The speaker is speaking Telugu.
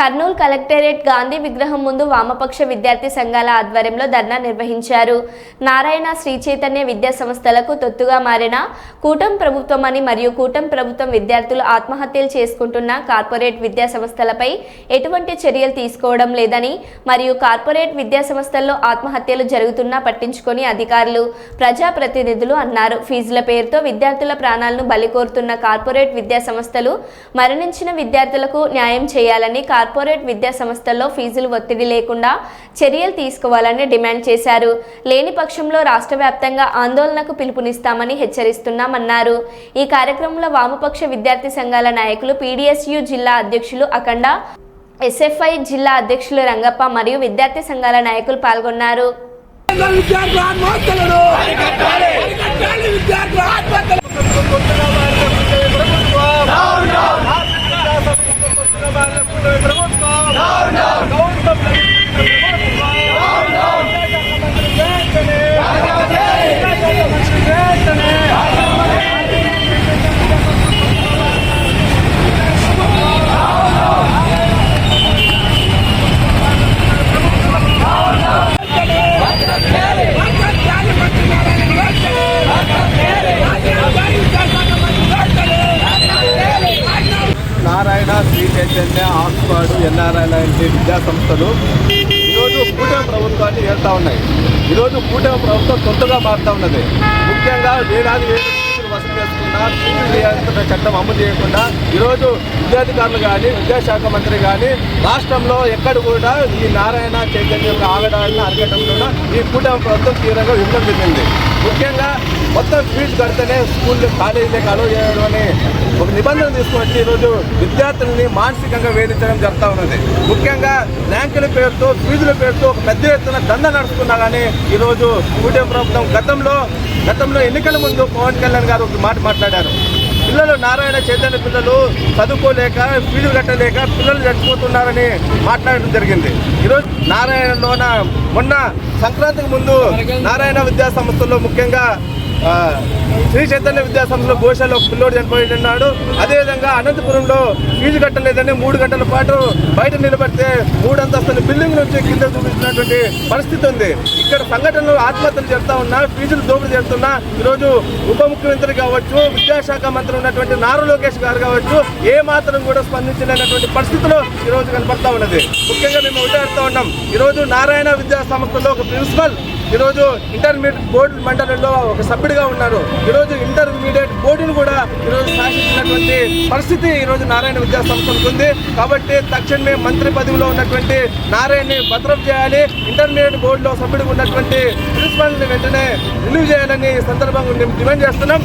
కర్నూలు కలెక్టరేట్ గాంధీ విగ్రహం ముందు వామపక్ష విద్యార్థి సంఘాల ఆధ్వర్యంలో ధర్నా నిర్వహించారు. నారాయణ శ్రీ చైతన్య విద్యా సంస్థలకు తొత్తుగా మారిన కూటం ప్రభుత్వం అని మరియు కూటం ప్రభుత్వం విద్యార్థులు ఆత్మహత్యలు చేసుకుంటున్న కార్పొరేట్ విద్యా సంస్థలపై ఎటువంటి చర్యలు తీసుకోవడం లేదని మరియు కార్పొరేట్ విద్యా సంస్థల్లో ఆత్మహత్యలు జరుగుతున్నా పట్టించుకొని అధికారులు ప్రజాప్రతినిధులు అన్నారు. ఫీజుల పేరుతో విద్యార్థుల ప్రాణాలను బలికోరుతున్న కార్పొరేట్ విద్యా సంస్థలు మరణించిన విద్యార్థులకు న్యాయం చేయాలని కార్పొరేట్ విద్యా సంస్థల్లో ఫీజులు ఒత్తిడి లేకుండా చర్యలు తీసుకోవాలని డిమాండ్ చేశారు. లేని పక్షంలో రాష్ట్ర వ్యాప్తంగా ఆందోళనకు పిలుపునిస్తామని హెచ్చరిస్తున్నామన్నారు. ఈ కార్యక్రమంలో వామపక్ష విద్యార్థి సంఘాల నాయకులు పీడీఎస్యు జిల్లా అధ్యక్షులు అఖండ ఎస్ఎఫ్ఐ జిల్లా అధ్యక్షులు రంగప్ప మరియు విద్యార్థి సంఘాల నాయకులు పాల్గొన్నారు. చైతన్య ఆక్స్ఫర్డ్ ఎన్ఆర్ఐ లాంటి విద్యాసంస్థలు ఈరోజు కూటమి ప్రభుత్వాన్ని ఏడుతూ ఉన్నాయి. ఈరోజు కూటమి ప్రభుత్వం కొత్తగా మారుతూ ఉన్నది. ముఖ్యంగా వేలాది వేలు వసూలు చేసుకున్నా ఫీజు నియంత్రణ చట్టం అమలు చేయకుండా ఈరోజు విద్యాధికారులు కానీ విద్యాశాఖ మంత్రి కానీ రాష్ట్రంలో ఎక్కడ కూడా ఈ నారాయణ చైతన్య యొక్క అరగడం కూడా ఈ కూటమి ప్రభుత్వం తీవ్రంగా విఫలం చెందింది. ముఖ్యంగా మొత్తం ఫీజు కడితేనే స్కూల్ కాలేజీలకు అలో చేయడం అని ఒక నిబంధన తీసుకొచ్చి ఈరోజు విద్యార్థులని మానసికంగా వేధించడం జరుగుతూ ఉన్నది. ముఖ్యంగా ర్యాంకుల పేరుతో ఫీజుల పేరుతో ఒక పెద్ద ఎత్తున దండ నడుస్తున్నా కానీ ఈరోజు కూటమి ప్రభుత్వం గతంలో గతంలో ఎన్నికల ముందు పవన్ కళ్యాణ్ గారు ఒక మాట మాట్లాడారు. పిల్లలు నారాయణ చైతన్య పిల్లలు చదువుకోలేక ఫీజులు కట్టలేక పిల్లలు చచ్చిపోతున్నారని మాట్లాడడం జరిగింది. ఈరోజు నారాయణలోన మొన్న సంక్రాంతికి ముందు నారాయణ విద్యా సంస్థల్లో ముఖ్యంగా శ్రీ చైతన్య విద్యాసంస్థలో గోశాల ఒక పిల్లోడు చనిపోయి ఉన్నాడు అదేవిధంగా అనంతపురంలో ఫీజు కట్టలేదని మూడు గంటల పాటు బయట నిలబడితే మూడు అంతస్తుల బిల్డింగ్ నుంచి కింద చూపించినటువంటి పరిస్థితి ఉంది. ఇక్కడ సంఘటనలు ఆత్మహత్యలు చేస్తా ఉన్నా ఫీజులు దోపిడీ చేస్తున్నా ఈరోజు ఉప ముఖ్యమంత్రి కావచ్చు విద్యాశాఖ మంత్రి ఉన్నటువంటి నారా లోకేష్ గారు కావచ్చు ఏ మాత్రం కూడా స్పందించలేనటువంటి పరిస్థితిలో ఈ రోజు కనపడతా ఉన్నది. ముఖ్యంగా మేము ఒకటే ఉన్నాం. ఈరోజు నారాయణ విద్యా సంస్థలో ఒక ప్రిన్సిపల్ ఈరోజు ఇంటర్మీడియట్ బోర్డు మండలంలో ఒక సభ్యుడిగా ఉన్నారు ఈరోజు ఇంటర్మీడియట్ బోర్డును కూడా ఈరోజు శాసించినటువంటి పరిస్థితి ఈరోజు నారాయణ విద్యా సంస్థలకు ఉంది కాబట్టి తక్షణమే మంత్రి పదవిలో ఉన్నటువంటి నారాయణని భద్రం చేయాలి. ఇంటర్మీడియట్ బోర్డులో సభ్యుడిగా ఉన్నటువంటి ప్రిన్సిపల్ని వెంటనే రిలీవ్ చేయాలని ఈ సందర్భంగా మేము డిమాండ్ చేస్తున్నాం.